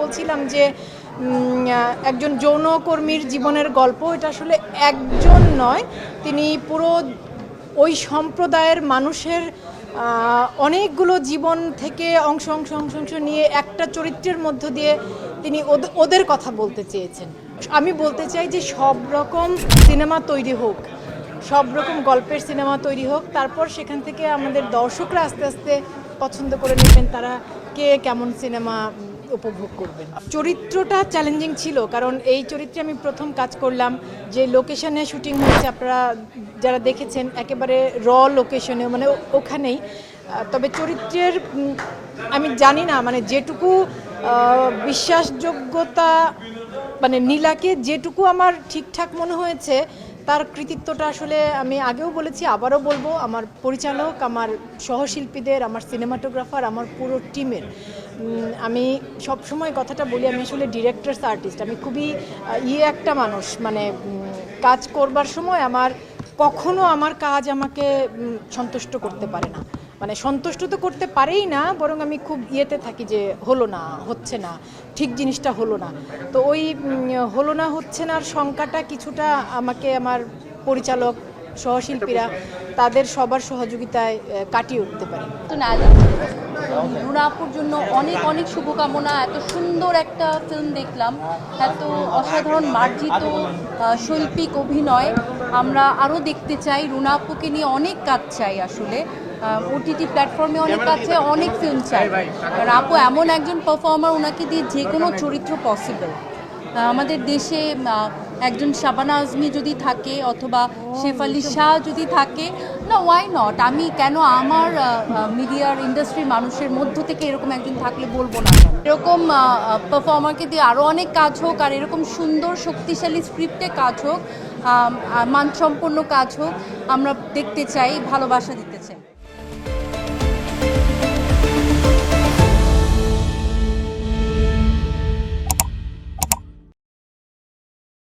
বলছিলাম যে একজন যৌনকর্মীর জীবনের গল্প, এটা আসলে একজন নয়, তিনি পুরো ওই সম্প্রদায়ের মানুষের অনেকগুলো জীবন থেকে অংশ অংশ অংশ অংশ নিয়ে একটা চরিত্রের মধ্য দিয়ে তিনি ওদ- ওদের কথা বলতে চেয়েছেন। আমি বলতে চাই যে সব রকম সিনেমা তৈরি হোক, সব রকম গল্পের সিনেমা তৈরি হোক, তারপর সেখান থেকে আমাদের দর্শকরা আস্তে আস্তে পছন্দ করে নেবেন তারা কে কেমন সিনেমা উপভোগ করবেন। চরিত্রটা চ্যালেঞ্জিং ছিল, কারণ এই চরিত্রে আমি প্রথম কাজ করলাম যে লোকেশনে শুটিং হয়েছে, আপনারা যারা দেখেছেন, একেবারে র লোকেশনে মানে ওখানেই। তবে চরিত্রের আমি জানি না মানে যেটুকু বিশ্বাসযোগ্যতা মানে নীলাকে যেটুকু আমার ঠিকঠাক মনে হয়েছে তার কৃতিত্বটা আসলে আমি আগেও বলেছি, আবারও বলব। আমার পরিচালক, আমার সহশিল্পীদের, আমার সিনেমাটোগ্রাফার, আমার পুরো টিমের আমি সবসময় কথাটা বলি, আমি আসলে ডিরেক্টার্স আর্টিস্ট আমি খুবই ইয়ে একটা মানুষ। মানে কাজ করবার সময় আমার কখনো আমার কাজ আমাকে সন্তুষ্ট করতে পারে না। মানে সন্তুষ্ট তো করতে পারেই না, বরং আমি খুব ইয়েতে থাকি যে হলো না, হচ্ছে না, ঠিক জিনিসটা হলো না। তো ওই হলো না, হচ্ছে না শঙ্কাটা কিছুটা আমাকে আমার পরিচালক, সহশিল্পীরা তাদের সবার সহযোগিতায় কাটিয়ে উঠতে পারি। রুনাপুর জন্য অনেক অনেক শুভকামনা, এত সুন্দর একটা ফিল্ম দেখলাম। এত অসাধারণ মার্জিত শৈল্পিক অভিনয়। আমরা আরও দেখতে চাই, রুনাপুকে নিয়ে অনেক কাজ চাই আসলে। ওটিটি প্ল্যাটফর্মে অনেক কাজ চাই অনেক ফিল্ম চাই। আর আপু এমন একজন পারফর্মার ওনাকে দিয়ে যে কোনো চরিত্র পসিবল আমাদের দেশে একজন শাবানা আজমি যদি থাকে অথবা শেফালি শাহ যদি থাকে না ওয়াই নট আমি কেন আমার মিডিয়ার ইন্ডাস্ট্রির মানুষের মধ্য থেকে এরকম একজন থাকলে বলব না। এরকম পারফর্মারকে দিয়ে আরও অনেক কাজ হোক আর এরকম সুন্দর শক্তিশালী স্ক্রিপ্টে কাজ হোক মানসম্পন্ন কাজ হোক আমরা দেখতে চাই ভালোবাসা দিতে চাই।